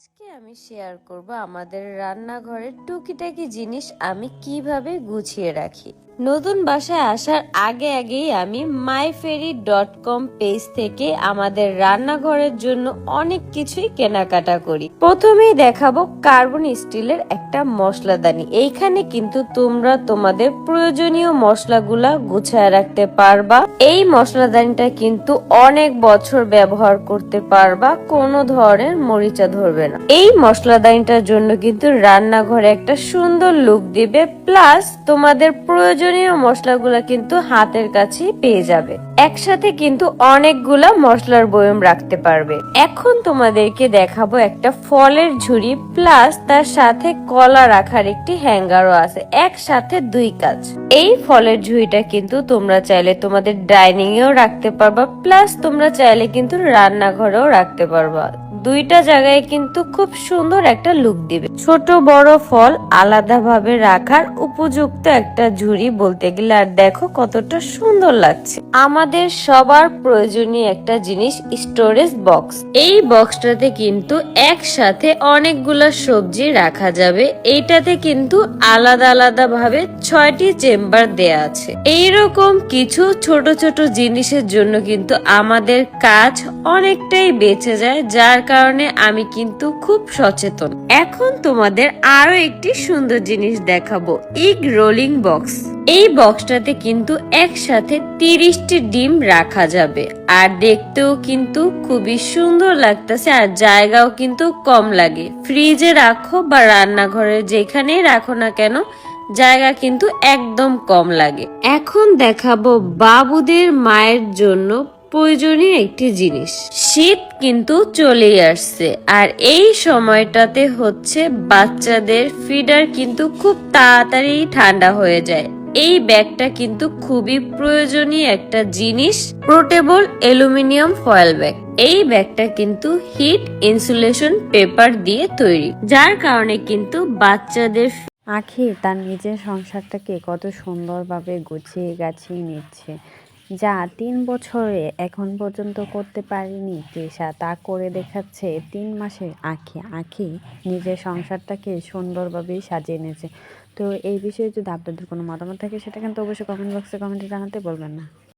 আজকে আমি শেয়ার করব আমাদের রান্নাঘরের টুকিটাকি জিনিস আমি কীভাবে গুছিয়ে রাখি। নতুন বাসায় আসার আগে আগেই আমি মাইফেরি ডট কম পেজ থেকে আমাদের রান্নাঘরের জন্য অনেক কিছুই কেনাকাটা করি। প্রথমেই দেখাবো কার্বন স্টিলের একটা মশলাদানি। এইখানে কিন্তু তোমরা তোমাদের প্রয়োজনীয় মশলাগুলা গুছায় রাখতে পারবা। এই মশলাদানিটা কিন্তু অনেক বছর ব্যবহার করতে পারবা, কোনো ধরনের মরিচা ধরবে না। এই মশলাদানিটার জন্য কিন্তু রান্নাঘরে একটা সুন্দর লুক দিবে প্লাস তোমাদের প্রয়োজনীয় মশলাগুলা কিন্তু হাতের কাছেই পেয়ে যাবে। একসাথে কিন্তু অনেকগুলা মশলার বয়ম রাখতে পারবে। এখন তোমাদেরকে দেখাবো একটা ফলের ঝুড়ি, প্লাস তার সাথে কলা রাখার একটি হ্যাঙ্গারও আছে, একসাথে দুই কাজ। এই ফলের ঝুড়িটা কিন্তু তোমরা চাইলে তোমাদের ডাইনিং এও রাখতে পারবা, প্লাস তোমরা চাইলে কিন্তু রান্নাঘরেও রাখতে পারবা। দুইটা জায়গায় কিন্তু খুব সুন্দর একটা লুক দিবে। ছোট বড় ফল আলাদাভাবে রাখার উপযুক্ত একটা ঝুড়ি বলতে গেলে, আর দেখো কতটা সুন্দর লাগছে। আমাদের সবার প্রয়োজনীয় একটা জিনিস স্টোরেজ বক্স এই বক্সটাতে কিন্তু একসাথে অনেকগুলো সবজি রাখা যাবে। এইটাতে কিন্তু আলাদা আলাদা ভাবে ছয়টি চেম্বার দেয়া আছে। এইরকম কিছু ছোট ছোট জিনিসের জন্য কিন্তু আমাদের কাজ অনেকটাই বেঁচে যায়, যার কারণে আমি কিন্তু খুব সচেতন। এখন তোমাদের আরও একটি সুন্দর জিনিস দেখাবো, ইগ রোলিং বক্স। এই বক্সটাতে কিন্তু একসাথে তিরিশটি ডিম রাখা যাবে। আর দেখতেও কিন্তু খুবই সুন্দর লাগতেছে আর জায়গাও কিন্তু কম লাগে। ফ্রিজে রাখো বা রান্নাঘরে যেখানেই রাখো না কেন, জায়গা কিন্তু একদম কম লাগে। এখন দেখাবো বাবুদের মায়ের জন্য প্রয়োজনীয় একটি জিনিস। শীত কিন্তু চলেই আসছে। আর এই সময়টাতে হচ্ছে বাচ্চাদের ফিডার কিন্তু খুব তাড়াতাড়ি ঠান্ডা হয়ে যায়। এই ব্যাগটা কিন্তু খুবই প্রয়োজনীয় একটা জিনিস, পোর্টেবল অ্যালুমিনিয়াম ফয়েল ব্যাগ। এই ব্যাগটা কিন্তু হিট ইনসুলেশন পেপার দিয়ে তৈরি, যার কারণে কিন্তু বাচ্চাদের আখি তার নিজের সংসারটাকে কত সুন্দরভাবে গুছিয়ে গাছিয়ে নিচ্ছে। যা তিন বছরে এখন পর্যন্ত করতে পারেনি, তৃষা। তা করে দেখাচ্ছে তিন মাসে আঁখি। আঁখি নিজের সংসারটাকে সুন্দরভাবেই সাজিয়ে নিয়েছে তো এই বিষয়ে যদি আপনাদের কোনো মতামত থাকে, সেটা কিন্তু অবশ্যই কমেন্ট বক্সে কমেন্টে জানাতে বলবেন না।